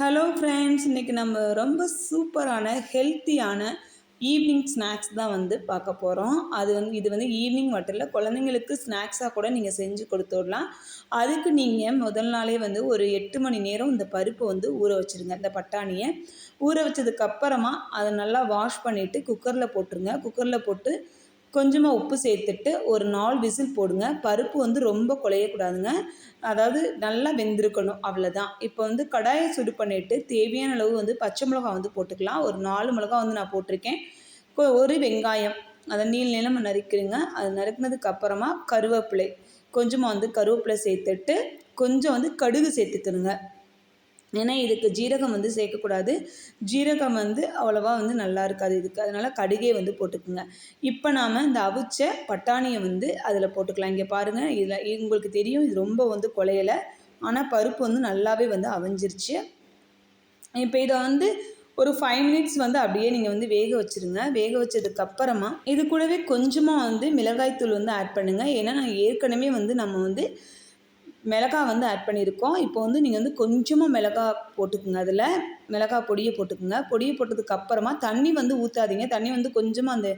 Hello friends இன்றைக்கி நம்ம ரொம்ப சூப்பரான ஹெல்த்தியான ஈவினிங் ஸ்நாக்ஸ் தான் வந்து பார்க்க போகிறோம் அது வந்து இது வந்து ஈவினிங் மட்டும் இல்லை குழந்தைங்களுக்கு ஸ்நாக்ஸாக கூட நீங்கள் செஞ்சு கொடுத்துடலாம் அதுக்கு நீங்கள் முதல் நாளே வந்து ஒரு எட்டு மணி நேரம் இந்த பருப்பை வந்து ஊற வச்சுருங்க. இந்த பட்டாணியை ஊற வச்சதுக்கப்புறமா அதை நல்லா வாஷ் பண்ணிவிட்டு குக்கரில் போட்டுருங்க. குக்கரில் போட்டு கொஞ்சமாக உப்பு சேர்த்துட்டு ஒரு நாலு விசில் போடுங்க. பருப்பு வந்து ரொம்ப குழையக்கூடாதுங்க. அதாவது நல்லா வெந்திருக்கணும். அவ்வளோதான் இப்போ வந்து கடாயை சுடு பண்ணிவிட்டு தேவையான அளவு வந்து பச்சை மிளகா வந்து போட்டுக்கலாம். ஒரு நாலு மிளகா வந்து நான் போட்டிருக்கேன். ஒரு வெங்காயம். அதை நீள் நிலம் நறுக்கிடுங்க. அது நறுக்கினதுக்கு அப்புறமா கருவேப்பிலை. கொஞ்சமாக வந்து கருவேப்பிலை சேர்த்துட்டு கொஞ்சம் வந்து கடுகு சேர்த்துக்கணுங்க. ஏன்னா இதுக்கு ஜீரகம் வந்து சேர்க்கக்கூடாது. ஜீரகம் வந்து அவ்வளோவா வந்து நல்லா இருக்காது இதுக்கு. அதனால் கடுகே வந்து போட்டுக்குங்க. இப்போ நாம் இந்த அவிச்ச பட்டாணியை வந்து அதில் போட்டுக்கலாம். இங்கே பாருங்கள் இதில் உங்களுக்கு தெரியும் இது ரொம்ப வந்து குலையலை. ஆனால் பருப்பு வந்து நல்லாவே வந்து அவிஞ்சிருச்சு. இப்போ இதை வந்து ஒரு ஃபைவ் மினிட்ஸ் வந்து அப்படியே நீங்கள் வந்து வேக வச்சுருங்க. வேக வச்சதுக்கப்புறமா இது கூடவே கொஞ்சமாக வந்து மிளகாய்த்தூள் வந்து ஆட் பண்ணுங்கள் ஏன்னா நான் ஏற்கனவே வந்து நம்ம வந்து மிளகா வந்து ஆட் பண்ணியிருக்கோம். இப்போ வந்து நீங்கள் வந்து கொஞ்சமாக மிளகா போட்டுக்குங்க. அதில் மிளகா பொடியை போட்டுக்குங்க. பொடியை போட்டதுக்கு அப்புறமா தண்ணி வந்து ஊற்றாதீங்க தண்ணி வந்து கொஞ்சமாக அந்த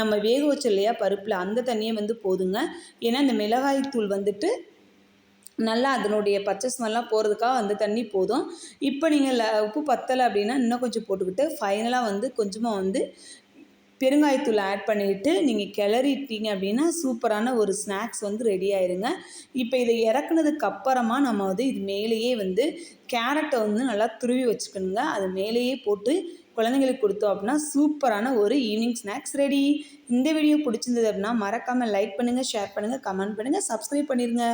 நம்ம வேக வச்ச இல்லையா பருப்பில் அந்த தண்ணியை வந்து போதுங்க. ஏன்னா இந்த மிளகாய் தூள் வந்துட்டு நல்லா அதனுடைய பச்சை ஸ்மெல்லாம் போகிறதுக்காக அந்த தண்ணி போதும். இப்போ நீங்கள் உப்பு பத்தலை அப்படின்னா இன்னும் கொஞ்சம் போட்டுக்கிட்டு ஃபைனலாக வந்து கொஞ்சமாக வந்து பெருங்காயத்தூள் ஆட் பண்ணிவிட்டு நீங்கள் கிளறிட்டீங்க அப்படின்னா சூப்பரான ஒரு ஸ்நாக்ஸ் வந்து ரெடி ஆயிருங்க. இப்போ இதை இறக்குனதுக்கு அப்புறமா நம்ம வந்து இது மேலேயே வந்து கேரட்டை வந்து நல்லா துருவி வச்சுக்கணுங்க. அது மேலேயே போட்டு குழந்தைங்களுக்கு கொடுத்தோம் அப்படின்னா சூப்பரான ஒரு ஈவினிங் ஸ்நாக்ஸ் ரெடி இந்த வீடியோ பிடிச்சிருந்தது அப்படின்னா மறக்காமல் லைக் பண்ணுங்கள் ஷேர் பண்ணுங்கள் கமெண்ட் பண்ணுங்கள் சப்ஸ்கிரைப் பண்ணிடுங்க